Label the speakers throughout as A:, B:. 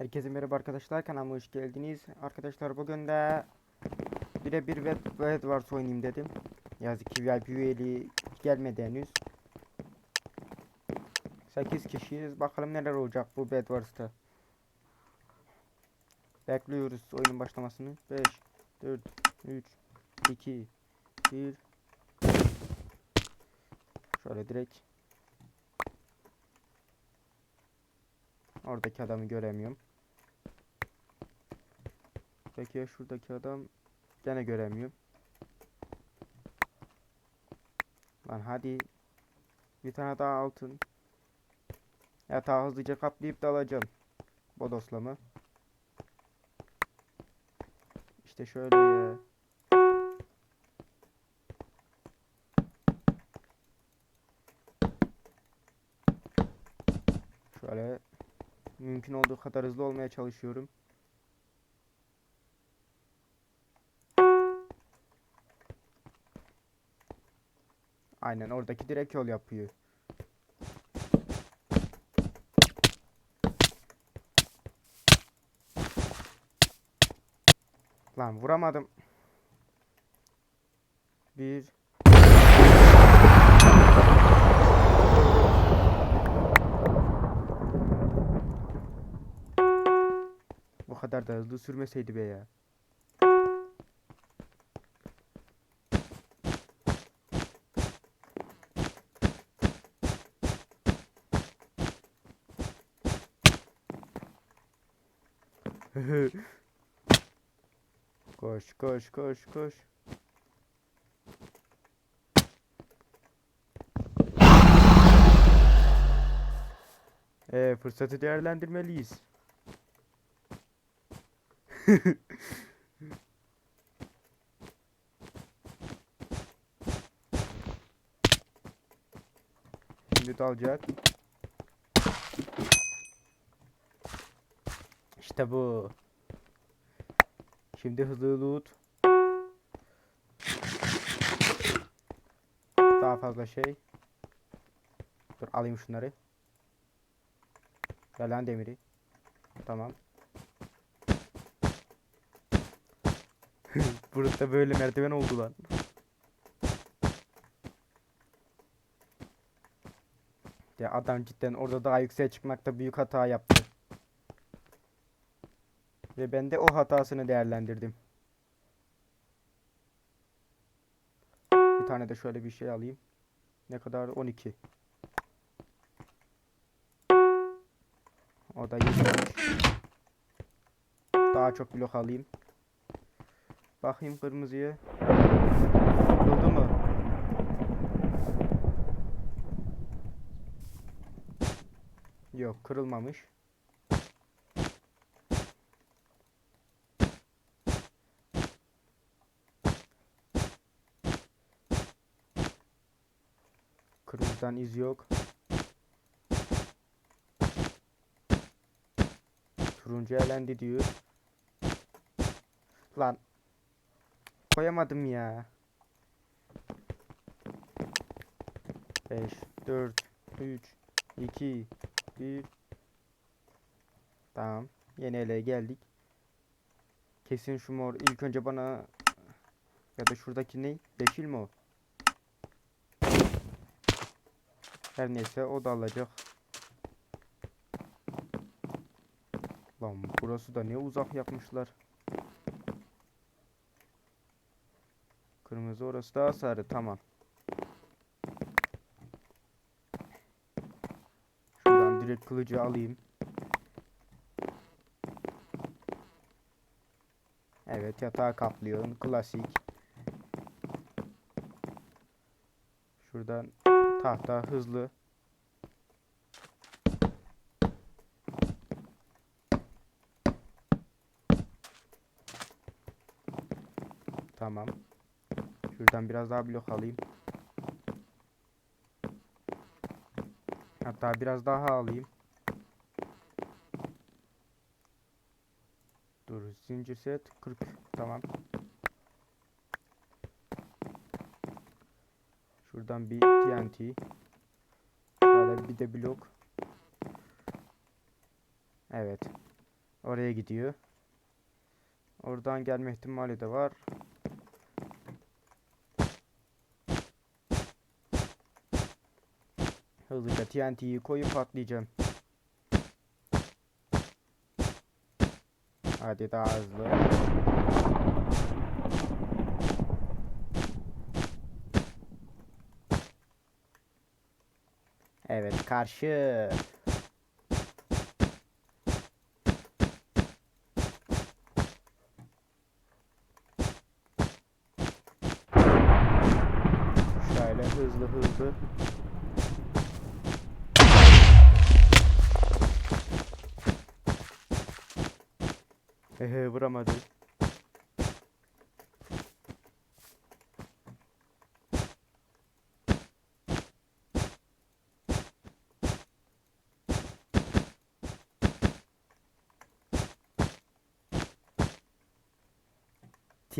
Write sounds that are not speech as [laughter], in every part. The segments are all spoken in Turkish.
A: Herkese merhaba arkadaşlar kanalıma hoş geldiniz. Arkadaşlar bugün de birebir Web Wars oynayayım dedim. Yazık ki VIP üyeliği gelmedi henüz. 8 kişiyiz. Bakalım neler olacak bu Bed Wars'ta. Bekliyoruz oyunun başlamasını. 5 4 3 2 1 Şöyle direkt Oradaki adamı göremiyorum. Peki ya şuradaki adam gene göremiyorum. Lan hadi. Bir tane daha altın. Yatağı hızlıca kaplayıp da alacağım. Bodoslama. İşte şöyle ya. Şöyle mümkün olduğu kadar hızlı olmaya çalışıyorum. Aynen oradaki direkt yol yapıyor. Lan vuramadım. Bir. Bu kadar da hızlı sürmeseydi be ya. [laughs] Koş koş koş koş. Ee, fırsatı değerlendirmeliyiz. [laughs] Şimdi dalacak. İşte. Şimdi hızlı loot. Daha fazla şey. Dur alayım şunları. Ver lan demiri. Tamam. [laughs] Burada böyle merdiven oldu lan. Ya adam cidden orada daha yükseğe çıkmakta büyük hata yaptı. Ve ben de o hatasını değerlendirdim. Bir tane de şöyle bir şey alayım. Ne kadar? 12. O da 7 olmuş. Daha çok blok alayım. Bakayım kırmızıya. Kırıldı mı? Yok kırılmamış. Kırmızıdan iz yok. Turuncu elendi diyor. Lan. Koyamadım ya. 5 4 3 2 1 Tamam. Yeni ele geldik. Kesin şu mor ilk önce bana ya da şuradaki ne? Yeşil mi o? Her neyse o da alacak. Lan burası da ne uzak yapmışlar. Kırmızı orası daha sarı tamam. Şuradan direkt kılıcı alayım. Evet yatağı kaplıyorsun klasik. Şuradan tahta hızlı. Tamam. Şuradan biraz daha blok alayım. Hatta biraz daha alayım. Dur zincir set 40 tamam. Şuradan bir TNT. Şöyle bir de blok. Evet. Oraya gidiyor. Oradan gelme ihtimali de var. Hızlıca TNT'yi koyup patlayacağım. Hadi daha hızlı. Evet karşı. Şöyle hızlı hızlı. Ehe vuramadı.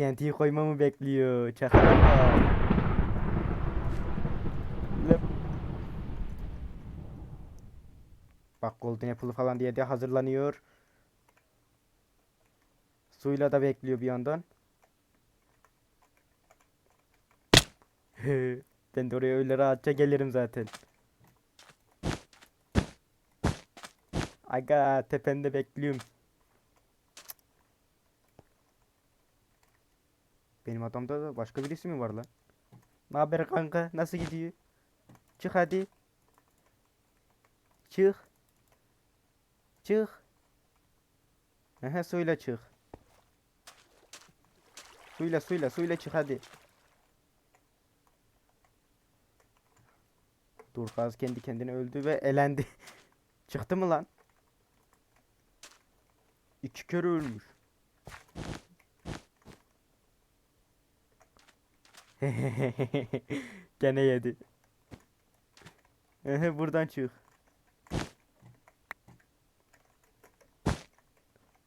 A: TNT'yi koymamı bekliyor. Çakal. Bak Golden Apple falan diye de hazırlanıyor. Suyla da bekliyor bir yandan. [laughs] ben de oraya öyle rahatça gelirim zaten. Aga tepende bekliyorum. Benim adamda da başka birisi mi var lan? Ne haber kanka? Nasıl gidiyor? Çık hadi. Çık. Çık. Ehe suyla çık. Suyla suyla suyla çık hadi. Dur gaz kendi kendine öldü ve elendi. [laughs] Çıktı mı lan? İki kere ölmüş. [laughs] Gene yedi. Buradan çık.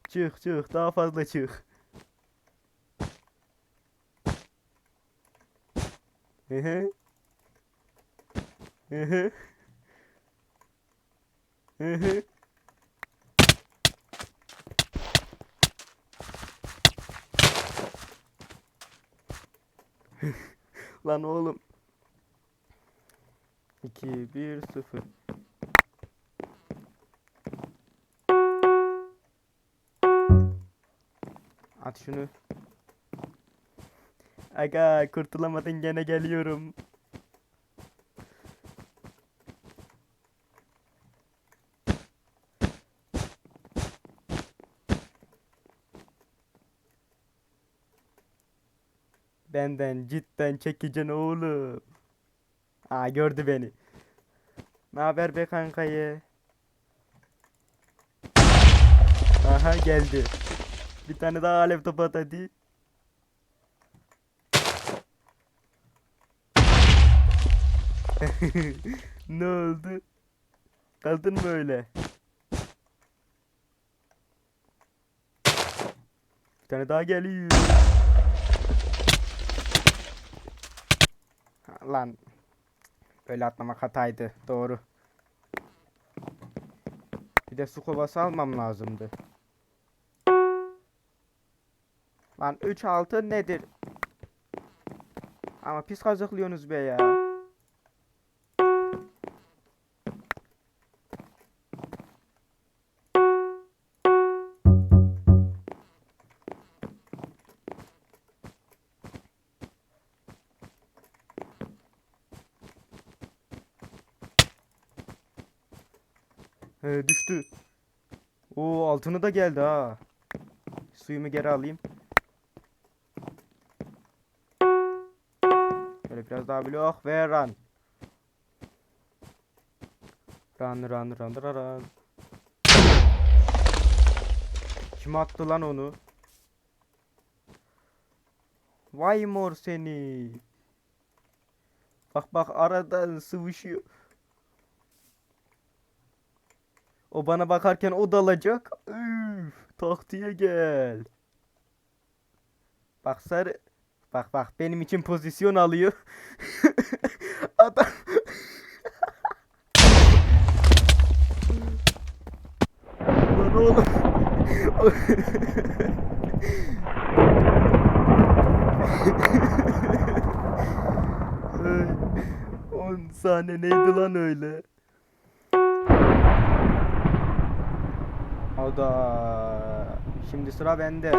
A: Çık çık daha fazla çık. Ehe. Ehe. Ehe. Lan oğlum. 2 1 0 At şunu. Aga kurtulamadın gene geliyorum. Benden cidden çekeceksin oğlum. Aa gördü beni. Ne haber be kankayı? Aha geldi. Bir tane daha alev topu at hadi. [laughs] ne oldu? Kaldın mı öyle? Bir tane daha geliyor. Lan. Öyle atlamak hataydı. Doğru. Bir de su kovası almam lazımdı. Lan 3 altın nedir? Ama pis kazıklıyorsunuz be ya. He düştü. Oo altını da geldi ha. Suyumu geri alayım. Şöyle biraz daha blok ve run. Run run run run run. Kim attı lan onu? Vay mor seni. Bak bak aradan sıvışıyor. O bana bakarken o dalacak. Üf, taktiğe gel. Bak sarı. Bak bak benim için pozisyon alıyor. [laughs] Adam. Lan oğlum. [laughs] 10 saniye neydi lan öyle? Ada. Şimdi sıra bende.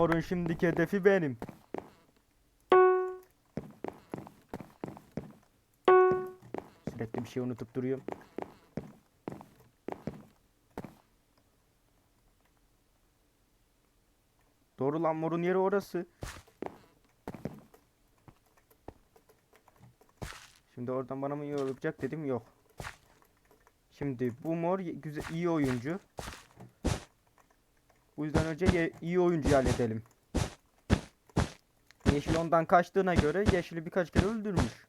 A: Morun şimdiki hedefi benim. Sürekli bir şey unutup duruyorum. Doğru lan morun yeri orası. Şimdi oradan bana mı iyi olacak dedim yok. Şimdi bu mor güzel iyi oyuncu. Bu yüzden önce iyi oyuncuyu halledelim. Yeşil ondan kaçtığına göre yeşili birkaç kere öldürmüş.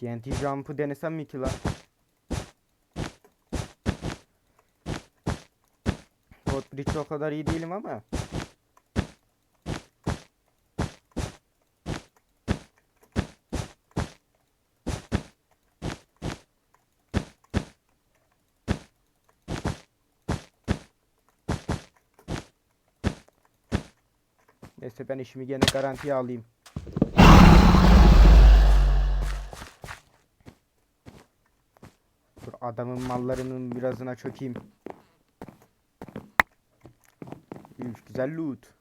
A: TNT jump'ı denesem mi ki lan? God Bridge o kadar iyi değilim ama. Neyse ben işimi gene garantiye alayım. Dur adamın mallarının birazına çökeyim. Üf, güzel loot.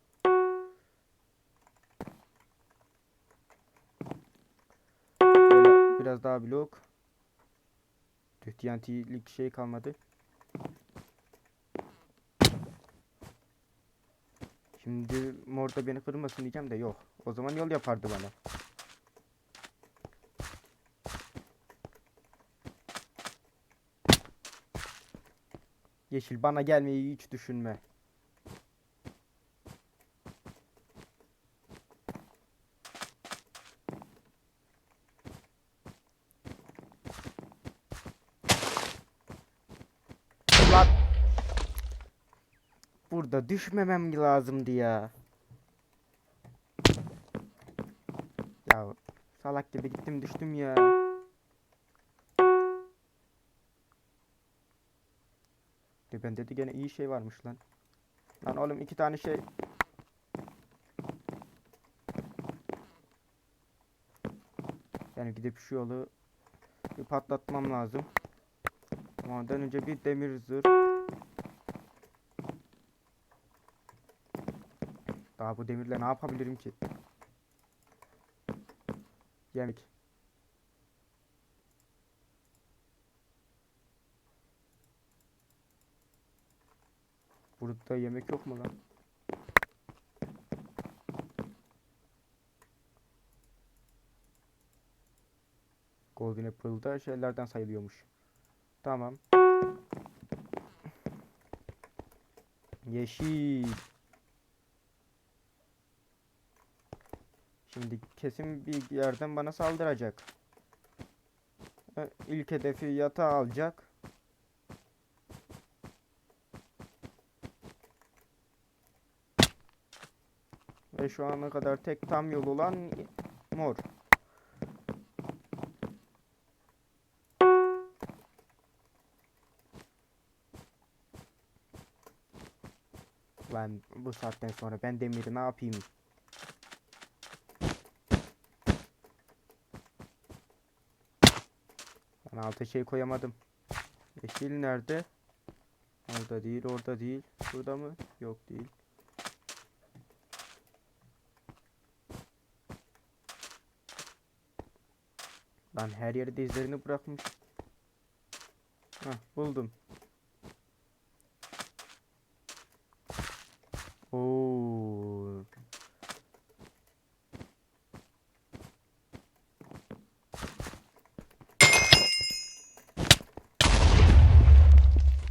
A: Böyle biraz daha blok. Tüh TNT'lik şey kalmadı. Şimdi mor da beni kırmasın diyeceğim de yok. O zaman yol yapardı bana. Yeşil bana gelmeyi hiç düşünme. Burada düşmemem lazımdı. Ya gibi gittim düştüm ya. De ben dedi gene iyi şey varmış lan. Lan oğlum iki tane şey. Yani gidip şu yolu bir patlatmam lazım. Ondan önce bir demir zırh. Daha bu demirle ne yapabilirim ki? Yemek. Burada yemek yok mu lan? Golden Apple'da şeylerden sayılıyormuş. Tamam. Yeşil. Şimdi kesin bir yerden bana saldıracak. İlk hedefi yatağı alacak. Ve şu ana kadar tek tam yol olan mor. Lan bu saatten sonra ben demiri ne yapayım? Alta şey koyamadım. Yeşil nerede? Orada değil, orada değil. Burada mı? Yok değil. Lan her yerde izlerini bırakmış. Hah buldum. Oo.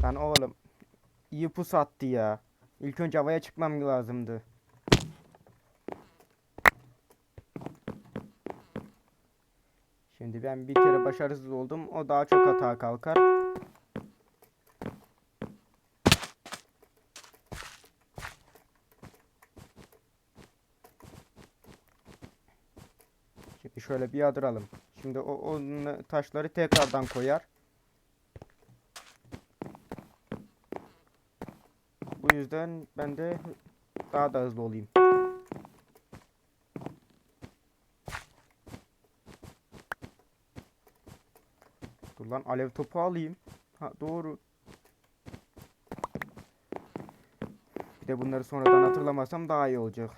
A: Lan oğlum. İyi pus attı ya. İlk önce havaya çıkmam lazımdı. Şimdi ben bir kere başarısız oldum. O daha çok hata kalkar. Şimdi şöyle bir yadıralım. Şimdi o, o n- taşları tekrardan koyar. Bu yüzden ben de daha da hızlı olayım. Dur lan alev topu alayım. Ha doğru. Bir de bunları sonradan hatırlamasam daha iyi olacak.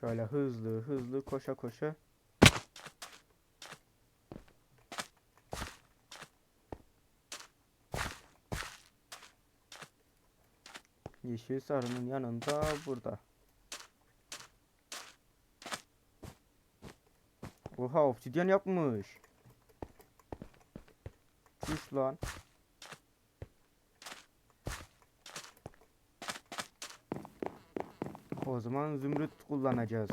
A: Şöyle hızlı hızlı koşa koşa. Yeşil sarının yanında burada. Oha obsidyen yapmış. Çüş lan. O zaman zümrüt kullanacağız.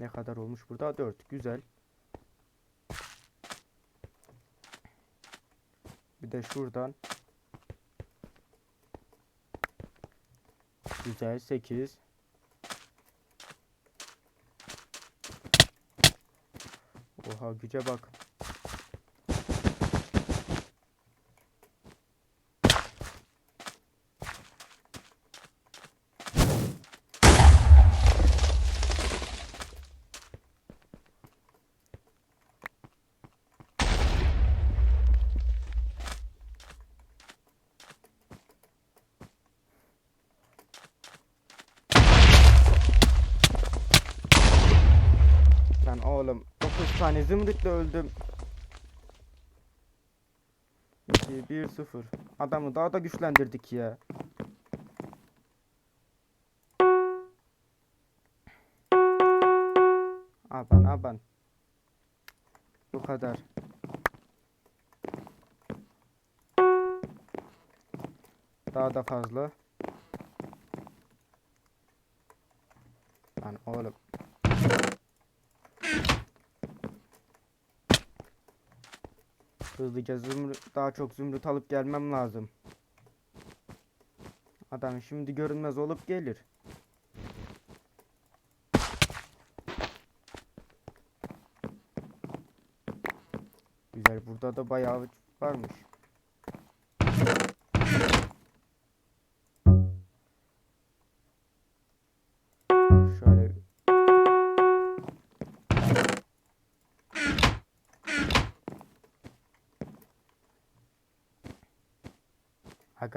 A: Ne kadar olmuş burada? 4. Güzel. Bir de şuradan. Güzel 8. Oha güce bak. Lan oğlum 9 tane zımrıtla öldüm. 2 1 0. Adamı daha da güçlendirdik ya. Aban aban. Bu kadar. Daha da fazla. Lan oğlum. Hızlıca zümrüt, daha çok zümrüt alıp gelmem lazım. Adam şimdi görünmez olup gelir. Güzel burada da bayağı varmış.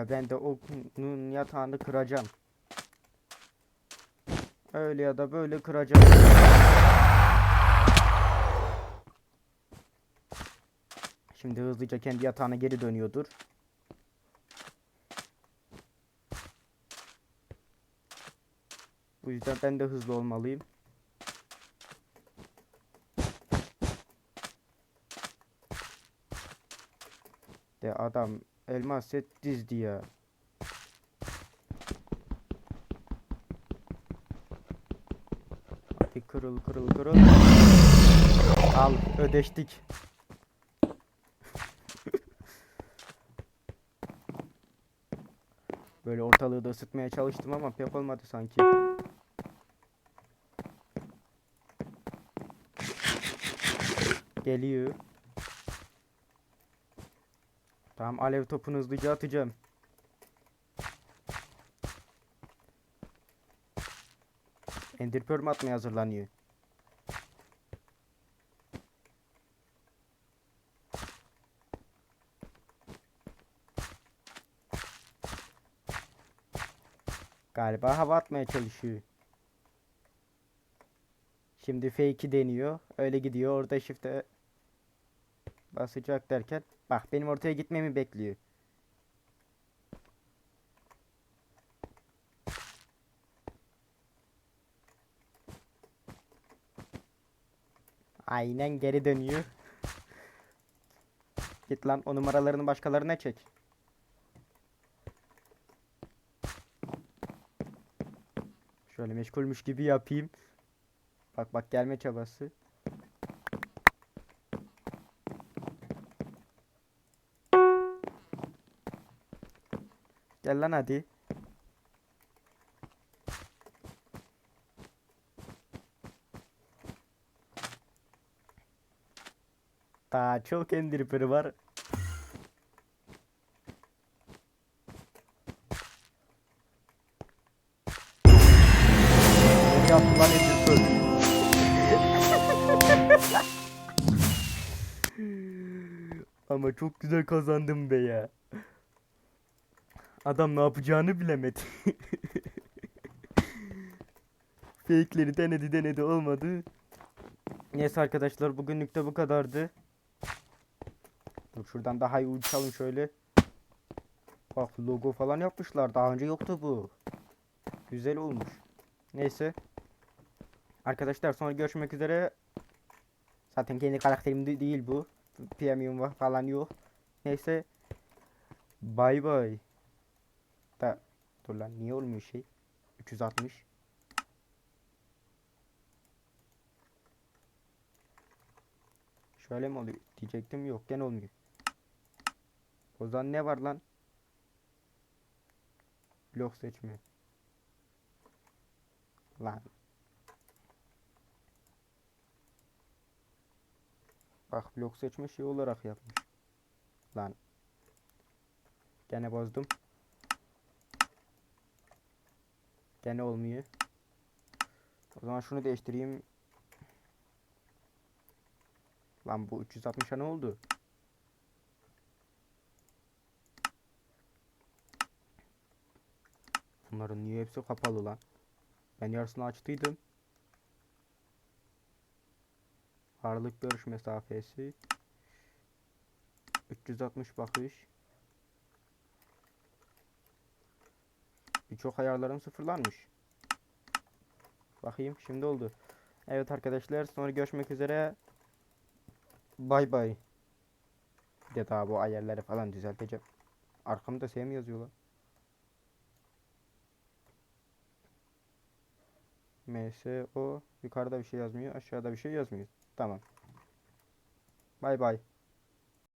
A: Ben de onun yatağını kıracağım. Öyle ya da böyle kıracağım. Şimdi hızlıca kendi yatağına geri dönüyordur. Bu yüzden ben de hızlı olmalıyım. De adam elmas set dizdi ya. Hadi kırıl kırıl kırıl. Al ödeştik. Böyle ortalığı da ısıtmaya çalıştım ama pek olmadı sanki. Geliyor. Tamam alev topunu hızlıca atacağım. Ender Pearl atmaya hazırlanıyor. Galiba hava atmaya çalışıyor. Şimdi fake'i deniyor. Öyle gidiyor. Orada shift'e basacak derken bak benim ortaya gitmemi bekliyor. Aynen geri dönüyor. [laughs] Git lan o numaralarını başkalarına çek. Şöyle meşgulmüş gibi yapayım. Bak bak gelme çabası. Gel lan hadi. Daha çok endirperi var. [laughs] Ama çok güzel kazandım be ya. Adam ne yapacağını bilemedi. [laughs] Fake'leri denedi denedi olmadı. Neyse arkadaşlar bugünlük de bu kadardı. Dur şuradan daha iyi uçalım şöyle. Bak logo falan yapmışlar. Daha önce yoktu bu. Güzel olmuş. Neyse. Arkadaşlar sonra görüşmek üzere. Zaten kendi karakterim de değil bu. Premium falan yok. Neyse. Bay bay. Da dur lan niye olmuyor şey? 360. Şöyle mi oluyor diyecektim yok gene olmuyor. O zaman ne var lan? Blok seçme. Lan. Bak blok seçme şey olarak yapmış. Lan. Gene bozdum. Gene olmuyor. O zaman şunu değiştireyim. Lan bu 360'a ne oldu? Bunların niye hepsi kapalı lan? Ben yarısını açtıydım. Ağırlık görüş mesafesi. 360 bakış. Birçok ayarlarım sıfırlanmış. Bakayım şimdi oldu. Evet arkadaşlar sonra görüşmek üzere. Bay bay. Bir de daha bu ayarları falan düzelteceğim. Arkamda S mi yazıyorlar? MSO yukarıda bir şey yazmıyor aşağıda bir şey yazmıyor. Tamam. Bay bay.